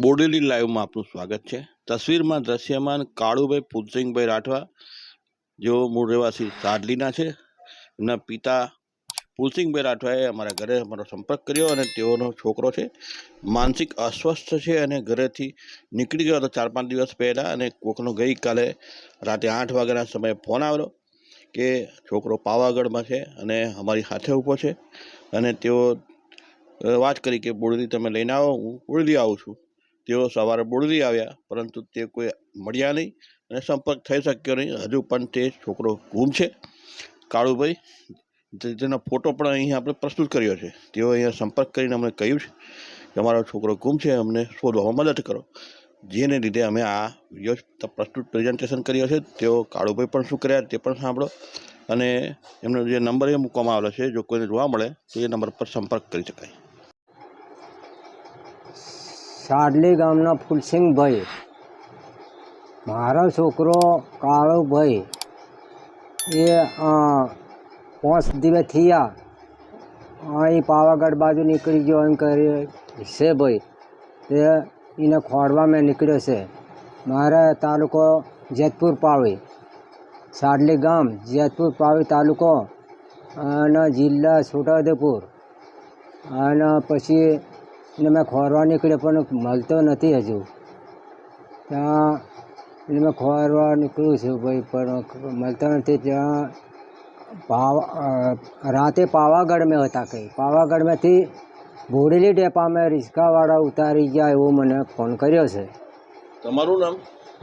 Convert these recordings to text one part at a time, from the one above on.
બોડેલી લાઈવમાં આપનું સ્વાગત છે. તસવીરમાં દ્રશ્યમાન કાળુભાઈ ફૂલસિંહભાઈ રાઠવા, જેઓ મૂળ રહેવાસી સાડલીના છે. એમના પિતા પુલસિંહભાઈ રાઠવાએ અમારા ઘરે અમારો સંપર્ક કર્યો અને તેઓનો છોકરો છે. માનસિક અસ્વસ્થ છે અને ઘરેથી નીકળી ગયો હતો ચાર પાંચ દિવસ પહેલાં અને કોકનો ગઈકાલે રાતે આઠ વાગ્યાના સમયે ફોન આવેલો કે છોકરો પાવાગઢમાં છે અને અમારી સાથે ઊભો છે. અને તેઓ વાત કરી કે, બોડલી તમે લઈને આવો, હું બોરડી આવું છું. તેઓ સવારે બોડલી આવ્યા, પરંતુ તે કોઈ મળ્યા નહીં અને સંપર્ક થઈ શક્યો નહીં. હજુ પણ તે છોકરો ગુમ છે. કાળુભાઈ જેનો ફોટો પણ અહીં આપણે પ્રસ્તુત કર્યો છે. તેઓ અહીંયા સંપર્ક કરીને અમને કહ્યું છે કે અમારો છોકરો ગુમ છે, અમને શોધવામાં મદદ કરો. જેને લીધે અમે આ વીડિયો પ્રસ્તુત પ્રેઝન્ટેશન કર્યો છે. તેઓ કાળુભાઈ પણ શું કર્યા તે પણ સાંભળો. અને એમનો જે નંબર એ મૂકવામાં આવેલો છે, જો કોઈને જોવા મળે, તો એ નંબર પર સંપર્ક કરી શકાય. સાડલી ગામના ફૂલસિંહભાઈ મારો છોકરો કાળુભાઈ એ પાંચ દિવસ થયા. અહીં પાવાગઢ બાજુ નીકળી ગયો એમ કરી છે ભાઈ. તે એને ખોડવા મેં નીકળ્યો છે. મારે તાલુકો જેતપુર પાવી. સાડલી ગામ, જેતપુર પાવી તાલુકો. અને જિલ્લા છોટાઉદેપુર. અને પછી એને મેં ખોરવા નીકળ્યો પણ મળતો નથી હજુ. ત્યાં એટલે મેં ખોરવા નીકળ્યું છું ભાઈ પણ મળતો નથી. ત્યાં પાવા રાતે પાવાગઢ મેં હતા કંઈ. પાવાગઢમાંથી ભોડેલી ડેપા મેં રિક્ષાવાળા ઉતારી ગયા એવો મને ફોન કર્યો છે. તમારું નામ?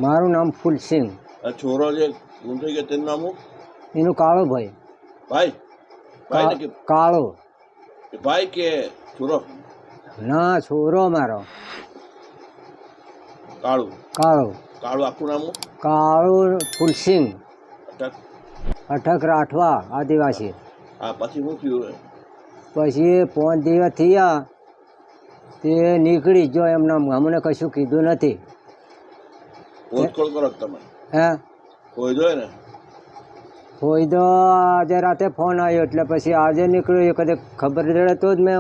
મારું નામ ફૂલસિંહ. છોરો જે ગુમ થઈ ગયો તેનું નામ એનું કાળો ભાઈ. ભાઈ? કાળો. ભાઈ કે છોરો? ના છોરો મારો. કાળું. કાળો. કાળું આપણું નામ? કાળો ફૂલસિંહ અટક. અઠક રાઠવા આદિવાસી. હા પછી શું થયું પછી પાંચ દિવસ થયા તે નીકળી જો એમના અમને કશું કીધું નથી. શોધખોળ કરો તમે? હે? ફોયદો ને? હોય આજે રાતે ફોન આવ્યો એટલે પછી આજે નીકળ્યો કદાચ ખબર જડે તો જ મેં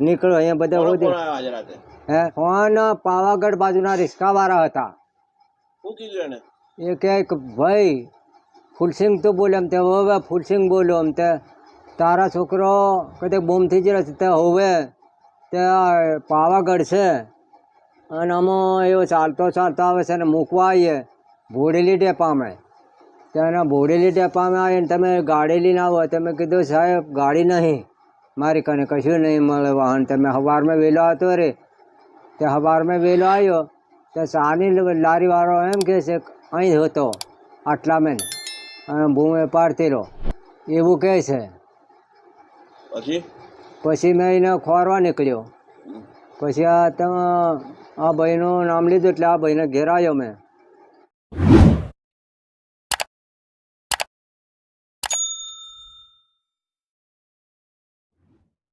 નીકળ્યો અહીંયા બધા રાતે? હે? ફોન પાવાગઢ બાજુના રિક્ષાવાળા હતા. શું કીધું એને? એ કે ભાઈ ફૂલસિંગ તું બોલે એમ તે હવે ફૂલસિંગ બોલ્યો એમ તે. તારા છોકરો કદાચ બોમથી જ રહેશે તે હવે. તે પાવાગઢ છે. અને આમાં એવો ચાલતો ચાલતો આવે છે અને મૂકવા આવીએ. ભોડેલી ડેપામાં ત્યાંના ભોડેલી ડેપામાં આવીને તમે ગાડી લઈને આવો. તમે કીધું સાહેબ ગાડી નહીં. મારી કને કશું નહીં મળે વાહન. તમે સવારમાં વહેલો હતો રે. તે સવારમાં વહેલો આવ્યો તો સાની લારીવાળો એમ કહે છે અહીં હતો. આટલા મેં અને ભૂમે પાડતેલો એવું કહે છે. પછી? પછી મેં એને ખોરવા નીકળ્યો. પછી આ તમે આ ભાઈનું નામ લીધું એટલે આ ભાઈને ઘેર આવ્યો મેં.